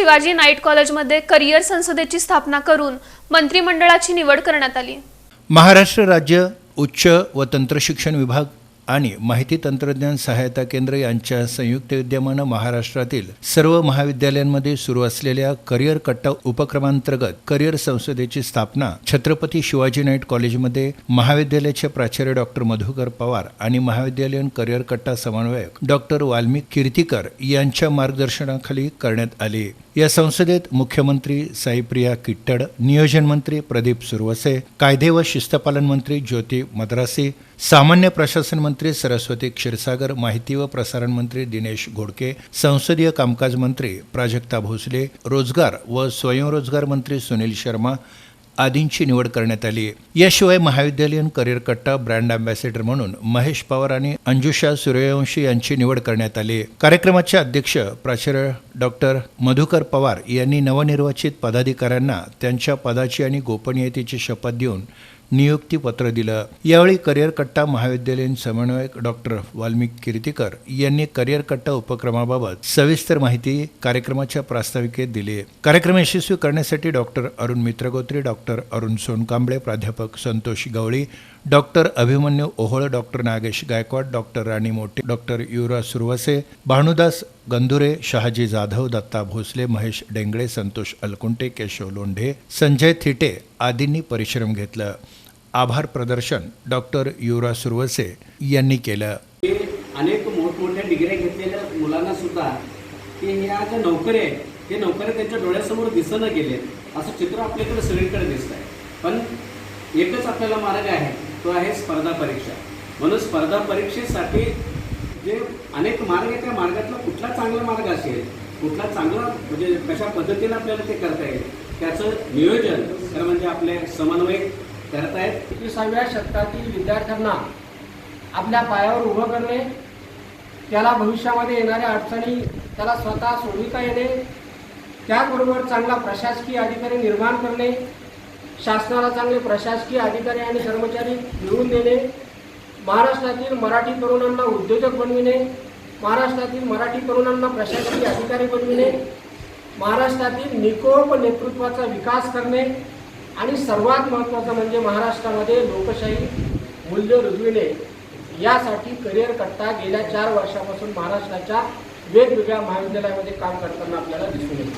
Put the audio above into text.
Shivaji night कॉलेजमध्ये career संसदेची स्थापना करून मंत्रिमंडळाची निवड करण्यात आली. महाराष्ट्र राज्य उच्च व तंत्रशिक्षण विभाग आणि माहिती तंत्रज्ञान सहायता केंद्र यांच्या संयुक्त विद्यमानं महाराष्ट्रातील सर्व महाविद्यालयांमध्ये सुरू असलेल्या करिअर कट्टा उपक्रमांतर्गत करिअर संसदेची स्थापना छत्रपती शिवाजी नाईट कॉलेजमध्ये महाविद्यालयाचे प्राचार्य डॉक्टर मधुकर पवार आणि महाविद्यालयीन करिअर कट्टा समन्वयक डॉक्टर वाल्मिक कीर्तीकर यांच्या मार्गदर्शनाखाली करण्यात आली. या संसदेत मुख्यमंत्री साईप्रिया किट्टड नियोजन मंत्री प्रदीप सुरवसे कायदे व शिस्तपालन मंत्री ज्योती मद्रासी सामान्य प्रशासन मंत्री सरस्वती क्षीरसागर माहिती व प्रसारण मंत्री दिनेश घोडके संसदीय कामकाज मंत्री प्राजक्ता भोसले रोजगार व स्वयंरोजगार मंत्री सुनील शर्मा आदींची निवड करण्यात आली याशिवाय महाविद्यालयीन करिअर कट्टा ब्रँड अँबॅसेडर म्हणून महेश पवार आणि अंजुषा सूर्यवंशी यांची निवड करण्यात आली कार्यक्रमाचे अध्यक्ष प्राचार्य डॉक्टर मधुकर पवार यांनी नवनिर्वाचित पदाधिकाऱ्यांना त्यांच्या पदाची आणि गोपनीयतेची शपथ देऊन नियुक्तीपत्र दिलं. यावेळी करिअर कट्टा महाविद्यालयीन समन्वयक डॉक्टर वाल्मिक कीर्तीकर यांनी करिअर कट्टा उपक्रमाबाबत सविस्तर माहिती कार्यक्रमाच्या प्रास्ताविकेत दिली. कार्यक्रम यशस्वी करण्यासाठी डॉक्टर अरुण मित्रगोत्री डॉक्टर अरुण सोनकांबळे प्राध्यापक Santosh Gawali doctor Abhimanyu Ohol doctor Nagesh Gaikwad doctor Rani Mote doctor Yuvraj Suravase Bhanudas Gandhure Shahaji Jadhav Datta Bhosale Mahesh Dengale Santosh Alkunte Keshav Londhe Sanjay Thite आदींनी परिश्रम घेतलं. आभार प्रदर्शन डॉक्टर युवराज सुरवसे यांनी केलं. अनेक मोठमोठ्या डिग्र्या घेतलेल्या मुलांना सुद्धा की ह्या ज्या नोकऱ्या आहेत ते नोकऱ्या त्यांच्या डोळ्यासमोर दिसणं गेले. असं चित्र आपल्याकडे सगळीकडे दिसत आहे पण एकच आपल्याला मार्ग आहे तो आहे स्पर्धा परीक्षा. म्हणून स्पर्धा परीक्षेसाठी जे अनेक मार्ग आहे त्या मार्गातला कुठला चांगला मार्ग असेल कुठला चांगला म्हणजे कशा पद्धतीने आपल्याला ते करता येईल त्याचं नियोजन खरं म्हणजे आपले समन्वयक करतायत एकविसाव्या शतकातील विद्यार्थ्यांना आपल्या पायावर उभं करणे त्याला भविष्यामध्ये येणाऱ्या अडचणी त्याला स्वतः सोडविता येणे त्याचबरोबर चांगला प्रशासकीय अधिकारी निर्माण करणे शासनाला चांगले प्रशासकीय अधिकारी आणि कर्मचारी मिळवून देणे महाराष्ट्रातील मराठी तरुणांना उद्योजक बनविणे महाराष्ट्रातील मराठी तरुणांना प्रशासकीय अधिकारी बनविणे महाराष्ट्रातील निकोप नेतृत्वाचा विकास करणे आणि सर्वात महत्त्वाचं म्हणजे महाराष्ट्रामध्ये लोकशाही मूल्य रुजविणे यासाठी करिअर करता गेल्या चार वर्षापासून महाराष्ट्राच्या वेगवेगळ्या महाविद्यालयामध्ये काम करताना आपल्याला दिसून येईल